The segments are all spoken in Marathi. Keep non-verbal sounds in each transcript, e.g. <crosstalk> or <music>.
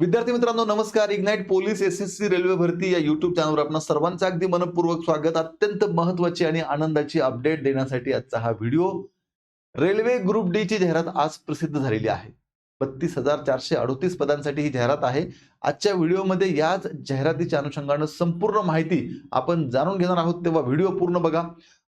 विद्यार्थी मित्रांनो नमस्कार. Ignite police S S C railway भरती या युट्यूब चॅनलवर आपण सर्वांचं अगदी मनपूर्वक स्वागत. अत्यंत महत्वाची आणि आनंदाची अपडेट देण्यासाठी आजचा हा व्हिडिओ रेल्वे ग्रुप डी ची जाहिरात आज प्रसिद्ध झालेली आहे. बत्तीस हजार चारशे अडोतीस पदांसाठी ही जाहिरात आहे. आजच्या व्हिडिओमध्ये याच जाहिरातीच्या अनुषंगानं संपूर्ण माहिती आपण जाणून घेणार आहोत. तेव्हा व्हिडिओ पूर्ण बघा.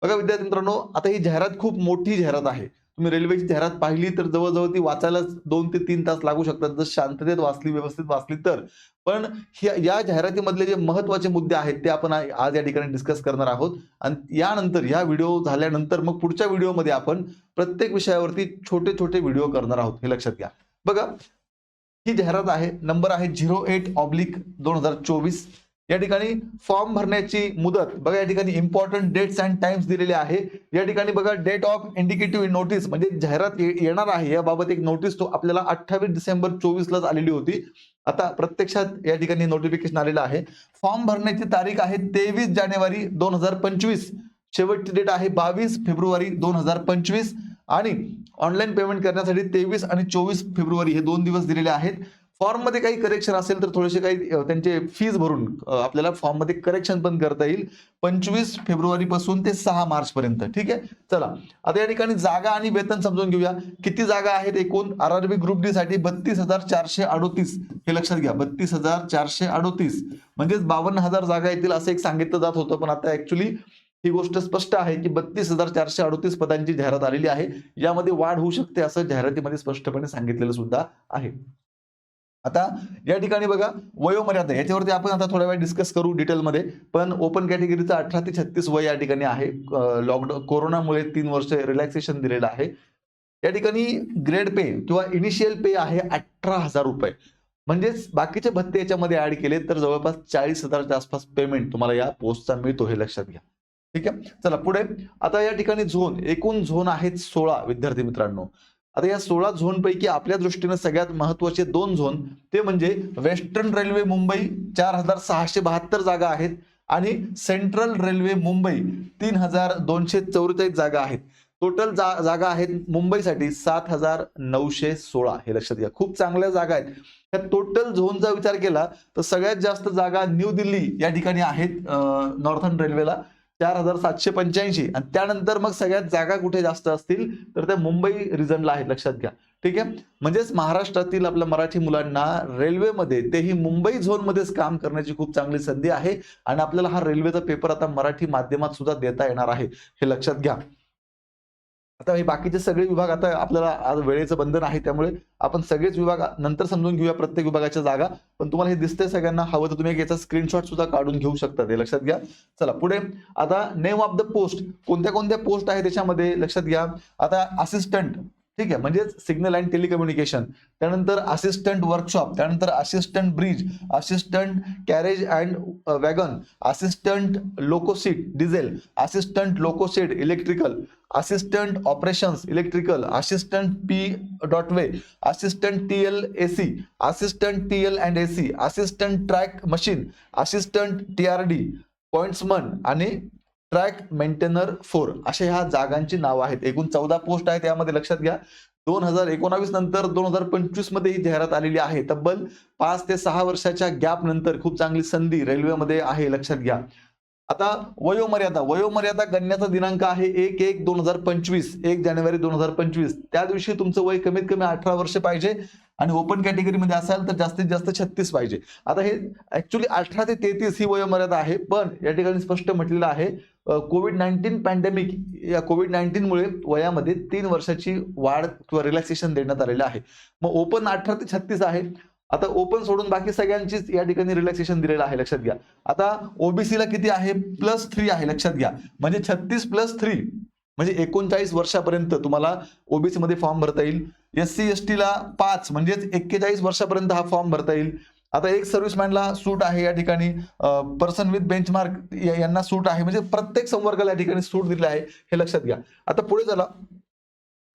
बघा विद्यार्थी मित्रांनो आता ही जाहिरात खूप मोठी जाहिरात आहे. तुम्ही रेल्वेची जाहिरात पाहिली तर जवळजवळ ती वाचायलाच दोन ते तीन तास लागू शकतात. जर शांततेत वाचली व्यवस्थित वाचली तर. पण या जाहिरातीमधले जे महत्त्वाचे मुद्दे आहेत ते आपण आज या ठिकाणी डिस्कस करणार आहोत. आणि यानंतर ह्या व्हिडिओ झाल्यानंतर मग पुढच्या व्हिडिओमध्ये आपण प्रत्येक विषयावरती छोटे छोटे व्हिडिओ करणार आहोत. हे लक्षात घ्या. बघा ही जाहिरात आहे नंबर आहे झिरो एट ऑब्लिक दोन हजार चोवीस. या ठिकाणी फॉर्म भरण्याची मुदत बघा या ठिकाणी इम्पॉर्टंट डेट्स अँड टाइम्स दिलेले आहे. या ठिकाणी बघा डेट ऑफ इंडिकेटिव्ह नोटीस म्हणजे जाहिरात ये- येणार आहे. याबाबत एक नोटीस तो आपल्याला अठ्ठावीस डिसेंबर चोवीसलाच आलेली होती. आता प्रत्यक्षात या ठिकाणी नोटिफिकेशन आलेलं आहे. फॉर्म भरण्याची तारीख आहे तेवीस जानेवारी दोन हजार पंचवीस. शेवटची डेट आहे बावीस फेब्रुवारी दोन हजार पंचवीस. आणि ऑनलाईन पेमेंट करण्यासाठी तेवीस आणि चोवीस फेब्रुवारी हे दोन दिवस दिलेले आहेत. फॉर्ममध्ये काही करेक्शन असेल तर थोडेसे काही त्यांचे फीज भरून आपल्याला फॉर्ममध्ये करेक्शन पण करता येईल. पंचवीस फेब्रुवारी पासून ते सहा मार्चपर्यंत ठीक आहे? चला आता या ठिकाणी जागा आणि वेतन समजून घेऊया. किती जागा आहेत एकूण? R R B group D साठी बत्तीस हजार चारशे अडोतीस. हे लक्षात घ्या बत्तीस हजार चारशे अडोतीस. म्हणजेच बावन्न हजार जागा येतील असं एक सांगितलं जात होतं पण आता ऍक्च्युली ही गोष्ट स्पष्ट आहे की बत्तीस हजार चारशे अडोतीस पदांची जाहिरात आलेली आहे. यामध्ये वाढ होऊ शकते असं जाहिरातीमध्ये स्पष्टपणे सांगितलेलं सुद्धा आहे. आता या ठिकाणी बघा वयोमर्यादा याच्यावरती आपण आता थोड्या वेळ डिस्कस करू डिटेलमध्ये पण ओपन कॅटेगरीचं अठरा ते छत्तीस वय या ठिकाणी आहे. लॉकडाऊन कोरोनामुळे तीन वर्ष रिलॅक्सेशन दिलेलं आहे. या ठिकाणी ग्रेड पे किंवा इनिशियल पे आहे अठरा हजार रुपये. म्हणजेच बाकीचे भत्ते याच्यामध्ये ऍड केले तर जवळपास चाळीस हजारच्या आसपास पेमेंट तुम्हाला या पोस्टचा मिळतो हे लक्षात घ्या. ठीक आहे? चला पुढे. आता या ठिकाणी झोन एकूण झोन आहेत सोळा विद्यार्थी मित्रांनो. आता या सोळा झोन पैकी आपल्या दृष्टीने सगळ्यात महत्त्वाचे दोन झोन ते म्हणजे वेस्टर्न रेल्वे मुंबई चार हजार सहाशे बहात्तर जागा आहेत आणि सेंट्रल रेल्वे मुंबई तीन हजार दोनशे चौवेचाळीस जागा आहेत. टोटल जा जागा आहेत मुंबईसाठी सात हजार नऊशे सोळा हे लक्षात घ्या. खूप चांगल्या जागा आहेत. त्या टोटल झोनचा विचार केला तर सगळ्यात जास्त जागा न्यू दिल्ली या ठिकाणी आहेत नॉर्थर्न रेल्वेला चार हजार सातशे पंच्याऐंशी. आणि त्यानंतर मग सगळ्यात जागा कुठे जास्त असतील? तर त्या मुंबई रिजनला आहेत लक्षात घ्या. ठीक आहे? म्हणजेच महाराष्ट्रातील आपल्या मराठी मुलांना रेल्वेमध्ये तेही मुंबई झोनमध्येच काम करण्याची खूप चांगली संधी आहे. आणि आपल्याला हा रेल्वेचा पेपर आता मराठी माध्यमात सुद्धा देता येणार आहे हे लक्षात घ्या. आता हे बाकीचे सगळे विभाग आता आपल्याला आज वेळेचं बंधन आहे त्यामुळे आपण सगळेच विभाग नंतर समजून घेऊया प्रत्येक विभागाच्या जागा. पण तुम्हाला हे दिसतंय सगळ्यांना हवं तर तुम्ही याचा स्क्रीनशॉट सुद्धा काढून घेऊ शकता ते लक्षात घ्या. चला पुढे. आता नेम ऑफ द पोस्ट कोणत्या कोणत्या पोस्ट आहे त्याच्यामध्ये लक्षात घ्या. आता असिस्टंट ठीक आहे? म्हणजेच सिग्नल अँड टेलिकम्युनिकेशन त्यानंतर असिस्टंट वर्कशॉप त्यानंतर assistant bridge assistant carriage and wagon assistant loco shed diesel assistant loco shed electrical assistant operations electrical assistant P dot way assistant T L A C assistant T L and A C assistant track machine assistant T R D pointsman आणि ट्रॅक मेंटेनर फोर अशा ह्या जागांची नावं आहेत. एकूण चौदा पोस्ट आहेत यामध्ये लक्षात घ्या. दोन हजार एकोणावीस नंतर दोन हजार पंचवीसमध्ये ही जाहिरात आलेली आहे. तब्बल पाच ते सहा वर्षाच्या गॅप नंतर खूप चांगली संधी रेल्वेमध्ये आहे लक्षात घ्या. आता वयोमर्यादा वयोमर्यादा गणण्याचा दिनांक आहे एक एक दोन हजार पंचवीस एक जानेवारी दोन हजार पंचवीस. त्या दिवशी तुमचं वय कमीत कमी अठरा वर्ष पाहिजे. आणि ओपन कॅटेगरीमध्ये असाल तर जास्तीत जास्त छत्तीस पाहिजे. आता हे ऍक्च्युली अठरा ते तेहतीस ही वयोमर्यादा आहे पण या ठिकाणी स्पष्ट म्हटलेलं आहे कोविड नाईन्टीन पॅन्डेमिक या कोविड नाईन्टीनमुळे वयामध्ये तीन वर्षाची वाढ किंवा रिलॅक्सेशन देण्यात आलेलं आहे. मग ओपन अठरा ते छत्तीस आहे. आता ओपन सोडून बाकी सगळ्यांचीच या ठिकाणी रिलॅक्सेशन दिलेलं आहे लक्षात घ्या. आता ओबीसीला किती आहे? प्लस थ्री आहे लक्षात घ्या. म्हणजे छत्तीस प्लस थ्री म्हणजे एकोणचाळीस वर्षापर्यंत तुम्हाला ओबीसी मध्ये फॉर्म भरता येईल. एस सी एस टीला पाच म्हणजेच एक्केचाळीस वर्षापर्यंत हा फॉर्म भरता येईल. आता एक सर्व्हिसमॅनला सूट आहे या ठिकाणी. पर्सन विथ बेंचमार्क यांना सूट आहे. म्हणजे प्रत्येक संवर्गाला या ठिकाणी सूट दिली आहे. हे लक्षात घ्या. आता पुढे चला.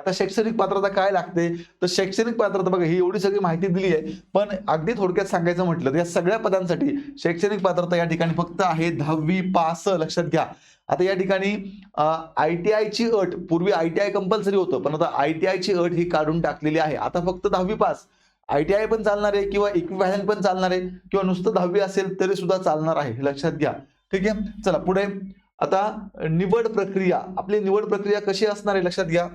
आता शैक्षणिक पात्रता काय लागते? तर शैक्षणिक पात्रता बघा ही एवढी सगळी माहिती दिली आहे. पण अगदी थोडक्यात सांगायचं म्हटलं तर या सगळ्या पदांसाठी शैक्षणिक पात्रता या ठिकाणी फक्त आहे दहावी पास लक्षात घ्या. आता या ठिकाणी आय टी आयची अट पूर्वी आय टी आय कंपल्सरी होतं पण आता आय टी आयची अट ही काढून टाकलेली आहे. आता फक्त दहावी पास. आय टी आय पण चालणार आहे किंवा इक्विव्हॅलंट पण चालणार आहे किंवा नुसतं दहावी असेल तरी सुद्धा चालणार आहे लक्षात घ्या. ठीक आहे? चला पुढे. आता निवड प्रक्रिया. आपली निवड प्रक्रिया कशी असणार आहे लक्षात घ्या.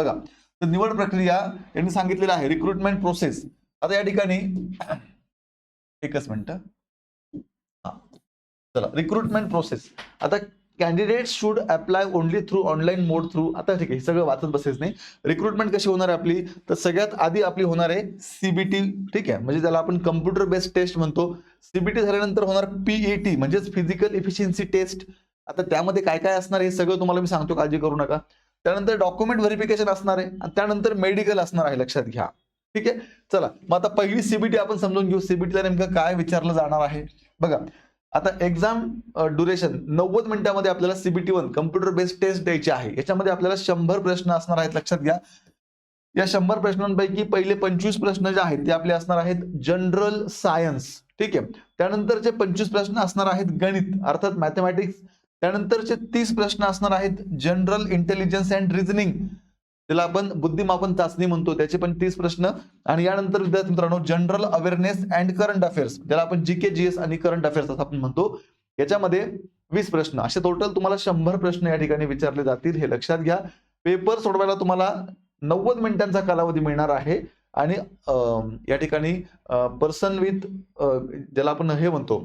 बघा तर निवड प्रक्रिया यांनी सांगितलेलं आहे रिक्रुटमेंट प्रोसेस आता या ठिकाणी एकच मिनिट. हा. चला रिक्रुटमेंट प्रोसेस आता candidate should apply only through online mode through आता ठीक आहे हे सगळं वाचत बसेच नाही. रिक्रुटमेंट कशी होणार आहे आपली? तर सगळ्यात आधी आपली होणार आहे सीबीटी ठीक आहे? म्हणजे त्याला आपण कम्प्युटर बेस्ड टेस्ट म्हणतो. सीबीटी झाल्यानंतर होणार पीईटी म्हणजेच फिजिकल इफिशियन्सी टेस्ट आता त्यामध्ये काय काय असणार हे सगळं तुम्हाला मी सांगतो काळजी करू नका. त्यानंतर डॉक्युमेंट व्हेरिफिकेशन असणार आहे आणि त्यानंतर मेडिकल असणार आहे लक्षात घ्या. ठीक आहे? चला मग आता पहिली सीबीटी आपण समजून घेऊ. सीबीटीला नेमकं काय विचारलं जाणार आहे? बघा आता एक्झाम ड्युरेशन नव्वद मिनिटांमध्ये आपल्याला CBT one computer based test द्यायची आहे. याच्यामध्ये आपल्याला शंभर प्रश्न असणार आहेत लक्षात घ्या. या शंभर प्रश्नांपैकी पहिले पंचवीस प्रश्न जे आहेत ते आपले असणार आहेत जनरल सायन्स ठीक आहे? त्यानंतरचे पंचवीस प्रश्न असणार आहेत गणित अर्थात मॅथमॅटिक्स त्यानंतरचे तीस प्रश्न असणार आहेत. जनरल इंटेलिजन्स अँड रिझनिंग त्याला आपण बुद्धिमापन चाचणी म्हणतो. त्याचे पण तीस प्रश्न. आणि यानंतर विद्यार्थी मित्रांनो general awareness and current affairs त्याला आपण जी के जी एस आणि करंट अफेअर्स असं आपण म्हणतो. याच्यामध्ये वीस प्रश्न. असे टोटल तुम्हाला शंभर प्रश्न या ठिकाणी विचारले जातील. हे लक्षात घ्या. पेपर सोडवायला तुम्हाला नव्वद मिनिटांचा कालावधी मिळणार आहे. आणि या ठिकाणी पर्सन विथ ज्याला आपण हे म्हणतो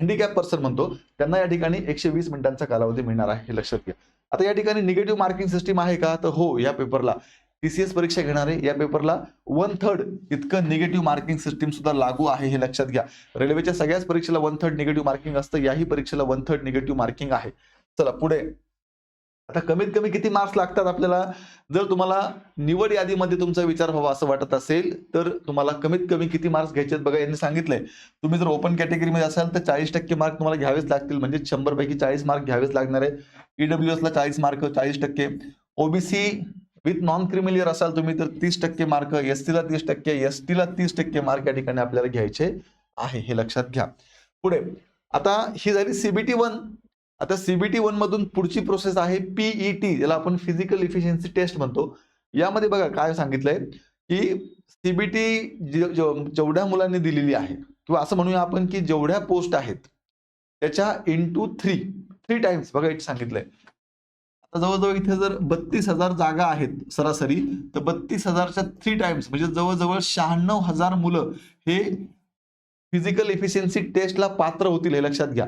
हँडिकॅप पर्सन म्हणतो त्यांना या ठिकाणी एकशे वीस मिनिटांचा कालावधी मिळणार आहे हे लक्षात घ्या. आता या ठिकाणी निगेटिव्ह मार्किंग सिस्टीम आहे का? तर हो या पेपरला टीसीएस परीक्षा घेणारे या पेपरला वन थर्ड इतकं निगेटिव्ह मार्किंग सिस्टीम सुद्धा लागू आहे हे लक्षात घ्या. रेल्वेच्या सगळ्याच परीक्षेला वन थर्ड निगेटिव्ह मार्किंग असतं याही परीक्षेला वन थर्ड निगेटिव्ह मार्किंग आहे. चला पुढे. आता कमीत कमी किती मार्क्स लागतात आपल्याला? जर तुम्हाला निवड यादीमध्ये तुमचा विचार व्हावा असं वाटत असेल तर तुम्हाला कमीत कमी किती मार्क्स घ्यायचे बघा यांनी सांगितलंय. तुम्ही जर ओपन कॅटेगरीमध्ये असाल तर चाळीस टक्के मार्क तुम्हाला घ्यावेच लागतील. म्हणजे शंभर पैकी चाळीस मार्क घ्यावेच लागणार आहे ईडब्ल्यू ला चाळीस मार्क चाळीस टक्के. ओबीसी विथ नॉन क्रिमिलियर असाल तुम्ही तर तीस टक्के मार्क एस ला तीस टक्के एस ला तीस टक्के मार्क या ठिकाणी आपल्याला घ्यायचे आहे. हे लक्षात घ्या. पुढे आता ही झाली सीबीटी वन आता सीबीटी वन मधून पुढची प्रोसेस आहे पीईटी ज्याला आपण फिजिकल इफिशियन्सी टेस्ट म्हणतो. यामध्ये बघा काय सांगितलंय? की सीबीटी जेवढ्या मुलांनी दिलेली आहे किंवा असं म्हणूया आपण की जेवढ्या पोस्ट आहेत त्याच्या इंटू थ्री थ्री टाइम्स बघा इथे सांगितलंय. आता जवळजवळ इथे जर बत्तीस हजार जागा आहेत सरासरी तर बत्तीस हजारच्या थ्री टाइम्स म्हणजे जवळजवळ शहाण्णव हजार मुलं हे फिजिकल इफिशियन्सी टेस्टला पात्र होतील हे लक्षात घ्या.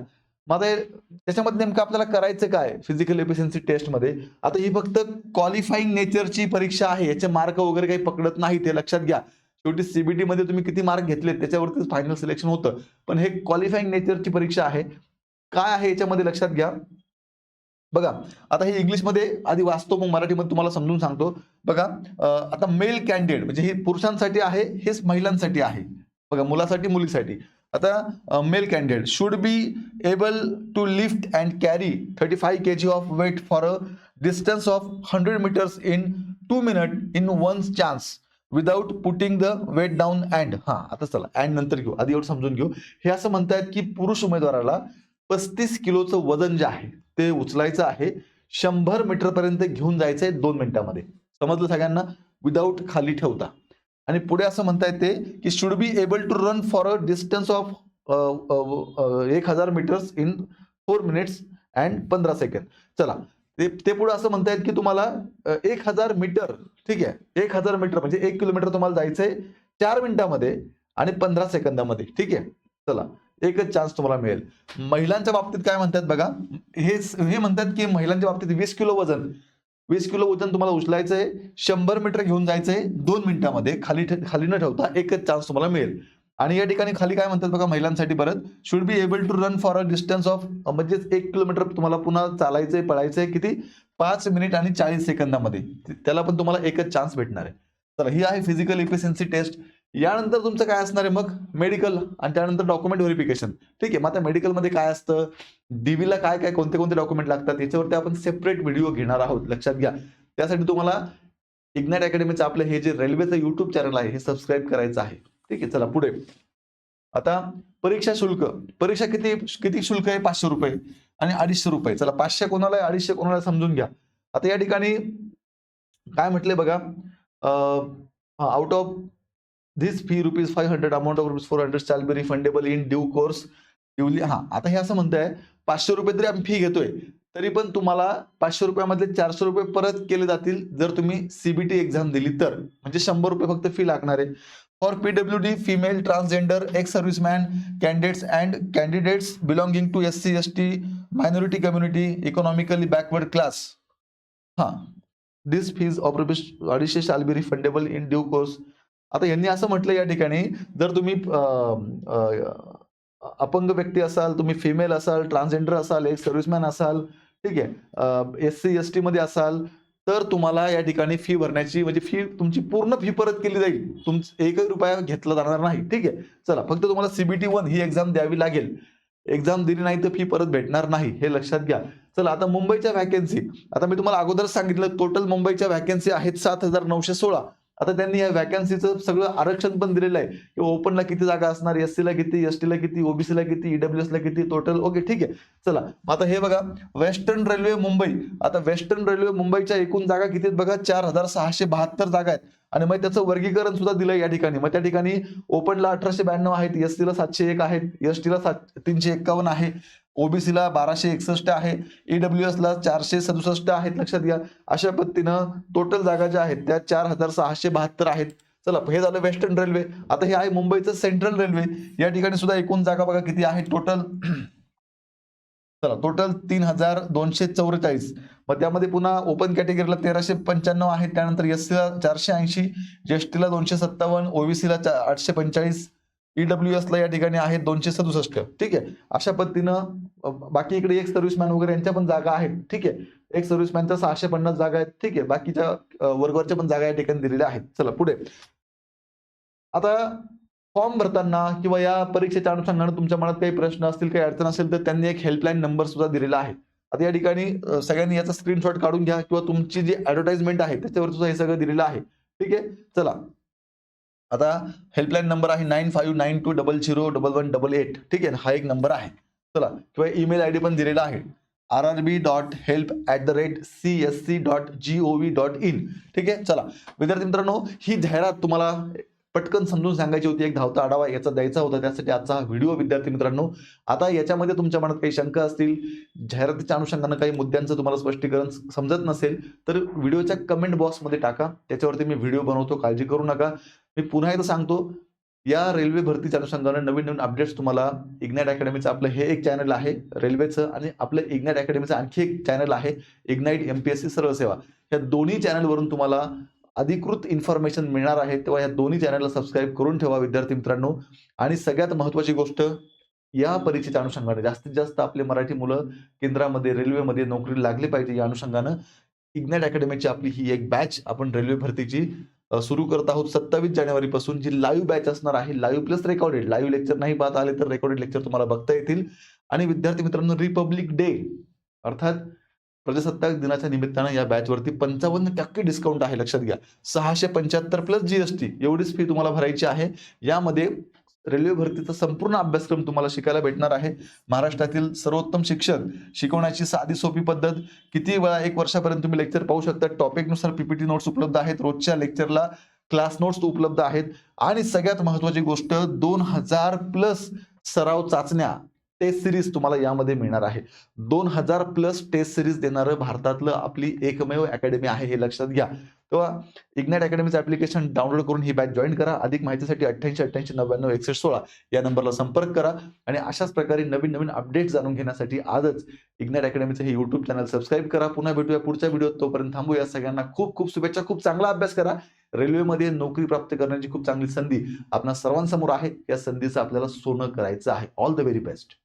मग आता त्याच्यामध्ये नेमकं आपल्याला करायचं काय? फिजिकल एफिशियन्सी टेस्टमध्ये आता ही फक्त क्वालिफाईंग नेचरची परीक्षा आहे. याचे मार्क वगैरे काही पकडत नाही ते लक्षात घ्या. शेवटी सीबीटी मध्ये तुम्ही किती मार्क घेतले त्याच्यावरतीच फायनल सिलेक्शन होतं. पण हे क्वालिफाईंग नेचरची परीक्षा आहे. काय आहे याच्यामध्ये लक्षात घ्या. बघा आता हे इंग्लिशमध्ये आधी वाचतो मग मराठीमध्ये तुम्हाला समजून सांगतो. बघा आता मेल कॅन्डिडेट म्हणजे हे पुरुषांसाठी आहे हेच महिलांसाठी आहे. बघा मुलासाठी मुलीसाठी. आता male candidate should be able to lift and carry thirty five K G of weight for a distance of hundred metres in two minute in one chance without putting the weight down and हा आता चला अँड नंतर घेऊ. आधी एवढं समजून घेऊ. हे असं म्हणतायत की पुरुष उमेदवाराला पस्तीस किलोचं वजन जे आहे ते उचलायचं आहे. शंभर मीटरपर्यंत घेऊन जायचं आहे दोन मिनिटामध्ये. समजलं सगळ्यांना? विदाऊट खाली ठेवता. आणि पुढे असं म्हणता येते की should be able to run for a distance of एक हजार metres in four minutes and पंधरा सेकंड चला ते ते पुढे असं म्हणतायत की तुम्हाला uh, एक हजार मीटर ठीक आहे एक हजार मीटर म्हणजे एक किलोमीटर तुम्हाला जायचंय चार मिनिटामध्ये आणि पंधरा सेकंदामध्ये ठीक आहे? चला एकच चान्स तुम्हाला मिळेल. महिलांच्या बाबतीत काय म्हणतात बघा हे हे म्हणतात की महिलांच्या बाबतीत वीस किलो वजन वीस किलो वजन तुम्हाला उचलायचं आहे शंभर मीटर घेऊन जायचं आहे दोन मिनिटामध्ये खाली खाली न ठेवता एकच चान्स तुम्हाला मिळेल. आणि या ठिकाणी खाली काय म्हणतात बघा महिलांसाठी परत should be able to run for a distance of म्हणजेच एक किलोमीटर तुम्हाला पुन्हा चालायचंय पळायचंय किती? पाच मिनिट आणि चाळीस सेकंदामध्ये. त्याला पण तुम्हाला एकच चान्स भेटणार आहे. चला ही आहे फिजिकल इफिशियन्सी टेस्ट यानंतर तुमचं काय असणार आहे मग? मेडिकल आणि त्यानंतर डॉक्युमेंट व्हेरिफिकेशन ठीक आहे मग आता मेडिकलमध्ये काय असतं? डीबीला काय काय कोणते कोणते डॉक्युमेंट लागतात? याच्यावरती आपण सेपरेट व्हिडिओ घेणार आहोत. लक्षात घ्या. त्यासाठी तुम्हाला इग्नाइट अकॅडमीचं आपलं हे जे रेल्वेचं युट्यूब चॅनल आहे हे सबस्क्राईब करायचं आहे. ठीक आहे चला पुढे. आता परीक्षा शुल्क. परीक्षा किती किती शुल्क आहे? पाचशे रुपये. आणि अडीचशे रुपये. चला पाचशे कोणाला आहे? अडीचशे कोणाला समजून घ्या. आता या ठिकाणी काय म्हटले बघा? Out of this fee rupees five hundred amount of rupees four hundred shall be refundable in due course duly हा आता हे असं म्हणतंय पाचशे रुपये तरी आम्ही फी घेतोय. तरी पण तुम्हाला पाचशे रुपयामधले चारशे रुपये परत केले जातील जर तुम्ही सीबीटी एक्झाम दिली तर. म्हणजे शंभर रुपये फक्त फी लागणार आहे. For PW D female transgender ex serviceman candidates and candidates belonging to S C S T minority community economically backward class हां दिस फीज ऑफ रुपीज अडीचशे shall be refundable in due course आता यांनी असं म्हटलं या ठिकाणी जर तुम्ही अपंग व्यक्ती असाल तुम्ही फिमेल असाल ट्रान्सजेंडर असाल एक सर्व्हिसमॅन असाल ठीक आहे एस सी एस टीमध्ये असाल तर तुम्हाला या ठिकाणी फी भरण्याची म्हणजे फी तुमची पूर्ण फी परत केली जाईल. तुम एकही रुपया घेतला जाणार नाही ठीक आहे. चला फक्त तुम्हाला सीबीटी वन ही एक्झाम द्यावी लागेल. एक्झाम दिली नाही तर फी परत भेटणार नाही हे लक्षात घ्या. चला आता मुंबईच्या व्हॅकन्सी आता मी तुम्हाला अगोदर सांगितलं टोटल मुंबईच्या व्हॅकन्सी आहेत सात हजार नऊशे सोळा. आता त्यांनी या व्हॅकन्सीचं सगळं आरक्षण पण दिलेलं आहे. की ओपनला किती जागा असणार एस सीला किती एस टीला किती ओबीसीला किती ईडब्ल्यू एसला किती टोटल ओके ठीक आहे. चला मग आता हे बघा वेस्टर्न रेल्वे मुंबई आता वेस्टर्न रेल्वे मुंबईच्या एकूण जागा किती आहेत बघा? चार हजार सहाशे बहात्तर जागा आहेत. आणि मग त्याचं वर्गीकरण सुद्धा दिलं या ठिकाणी. मग त्या ठिकाणी ओपनला अठराशे ब्याण्णव आहेत एस सीला सातशे एक आहेत एस टीला सात तीनशे एक्कावन्न आहे. ओबीसीला बाराशे एकसष्ट आहे ईडब्ल्यू ला चारशे सदुसष्ट आहेत लक्षात घ्या. अशा पद्धतीनं टोटल जागा ज्या आहेत त्या चार हजार सहाशे बहात्तर आहेत. चला हे झालं वेस्टर्न रेल्वे आता हे आहे मुंबईचं सेंट्रल रेल्वे या ठिकाणी सुद्धा एकूण जागा बघा किती आहे. टोटल <clears throat> चला टोटल तीन हजार दोनशे चौवेचाळीस. मग त्यामध्ये पुन्हा ओपन कॅटेगरीला तेराशे पंच्याण्णव आहेत. त्यानंतर एस ला चारशे ऐंशी टीला दोनशे सत्तावन्न ओबीसीला आठशे पंचेचाळीस ईडब्ल्यू एसला या ठिकाणी आहेत दोनशे सदुसष्ट. ठीक आहे? अशा पद्धतीनं बाकी इकडे एक सर्व्हिसमॅन वगैरे यांच्या पण जागा आहेत. ठीक आहे? एक सर्व्हिसमॅनच्या सहाशे पन्नास जागा आहेत. ठीक आहे? बाकीच्या वर्गवरच्या पण जागा या ठिकाणी दिलेल्या आहेत. चला पुढे. आता फॉर्म भरताना किंवा या परीक्षेच्या अनुषंगाने तुमच्या मनात काही प्रश्न असतील काही अडचण असेल तर त्यांनी एक हेल्पलाईन नंबर सुद्धा दिलेला आहे. आता या ठिकाणी सगळ्यांनी याचा स्क्रीनशॉट काढून घ्या किंवा तुमची जी ऍडव्हर्टाइजमेंट आहे त्याच्यावर सुद्धा हे सगळं दिलेलं आहे. ठीक आहे? चला. आता हेल्पलाईन नंबर आहे nine five nine two double zero double one double eight ठीक आहे हा एक नंबर आहे. चला किंवा ईमेल आय डी पण दिलेला आहे. R R B dot help at the rate C S C dot G O V dot in ठीक आहे चला. विद्यार्थी मित्रांनो ही जाहिरात तुम्हाला पटकन समजून सांगायची होती एक धावता आढावा याचा द्यायचा होता त्यासाठी आजचा हा व्हिडिओ विद्यार्थी मित्रांनो. आता याच्यामध्ये तुमच्या मनात काही शंका असतील जाहिरातीच्या अनुषंगानं काही मुद्द्यांचं तुम्हाला स्पष्टीकरण समजत नसेल तर व्हिडिओच्या कमेंट बॉक्समध्ये टाका. त्याच्यावरती मी व्हिडिओ बनवतो काळजी करू नका. मी पुन्हा एकदा सांगतो या रेल्वे भरतीच्या अनुषंगानं नवीन नवीन अपडेट्स तुम्हाला इग्नॅट अकॅडमीचं आपलं हे एक चॅनल आहे रेल्वेचं आणि आपलं इग्नॅट अकॅडमीचं आणखी एक चॅनल आहे Ignite M P S C सर्व सेवा. या दोन्ही चॅनलवरून तुम्हाला अधिकृत इन्फॉर्मेशन मिळणार आहे तेव्हा या दोन्ही चॅनलला सबस्क्राईब करून ठेवा विद्यार्थी मित्रांनो. आणि सगळ्यात महत्त्वाची गोष्ट या परीक्षेच्या अनुषंगाने जास्तीत जास्त आपले मराठी मुलं केंद्रामध्ये रेल्वेमध्ये नोकरी लागली पाहिजे या अनुषंगानं इग्नॅट अकॅडमीची आपली ही एक बॅच आपण रेल्वे भरतीची सुरू करत आहोत सत्तावीस जानेवारीपासून जी लाईव्ह बॅच असणार आहे live plus recorded live lecture नाही पाहता आले तर रेकॉर्डेड लेक्चर तुम्हाला बघता येतील. आणि विद्यार्थी मित्रांनो रिपब्लिक डे अर्थात प्रजासत्ताक दिनाच्या निमित्तानं या बॅचवरती पंचावन्न टक्के डिस्काउंट आहे लक्षात घ्या. सहाशे पंच्याहत्तर प्लस जीएसटी एवढीच फी तुम्हाला भरायची आहे. यामध्ये रेल्वे भरतीचा संपूर्ण अभ्यासक्रम तुम्हाला शिकायला भेटणार आहे. महाराष्ट्रातील सर्वोत्तम शिक्षक शिकवण्याची साधी सोपी पद्धत किती वेळा एक वर्षापर्यंत तुम्ही लेक्चर पाहू शकता. टॉपिकनुसार पीपीटी नोट्स उपलब्ध आहेत. रोजच्या लेक्चरला क्लास नोट्स उपलब्ध आहेत. आणि सगळ्यात महत्वाची गोष्ट दोन हजार प्लस सराव चाचण्या टेस्ट सिरीज तुम्हाला यामध्ये मिळणार आहे. दोन हजार प्लस टेस्ट सिरीज देणारं भारतातलं आपली एकमेव अकॅडमी आहे हे लक्षात घ्या. तेव्हा इग्नाइट अकॅडमीचं ऍप्लिकेशन डाउनलोड करून ही बॅच जॉईन करा. अधिक माहितीसाठी अठ्ठ्याऐंशी अठ्ठ्याऐंशी नव्याण्णव एकसष्ट सोळा या नंबरला संपर्क करा. आणि अशाच प्रकारे नवीन नवीन अपडेट जाणून घेण्यासाठी आजच इग्नाइट अकॅडमीचं हे युट्यूब चॅनल सबस्क्राईब करा. पुन्हा भेटूया पुढच्या व्हिडिओत तोपर्यंत थांबूया. सगळ्यांना खूप खूप शुभेच्छा. खूप चांगला अभ्यास करा. रेल्वेमध्ये नोकरी प्राप्त करण्याची खूप चांगली संधी आपल्या सर्वांसमोर आहे. या संधीचं आपल्याला सोनं करायचं आहे. All the very best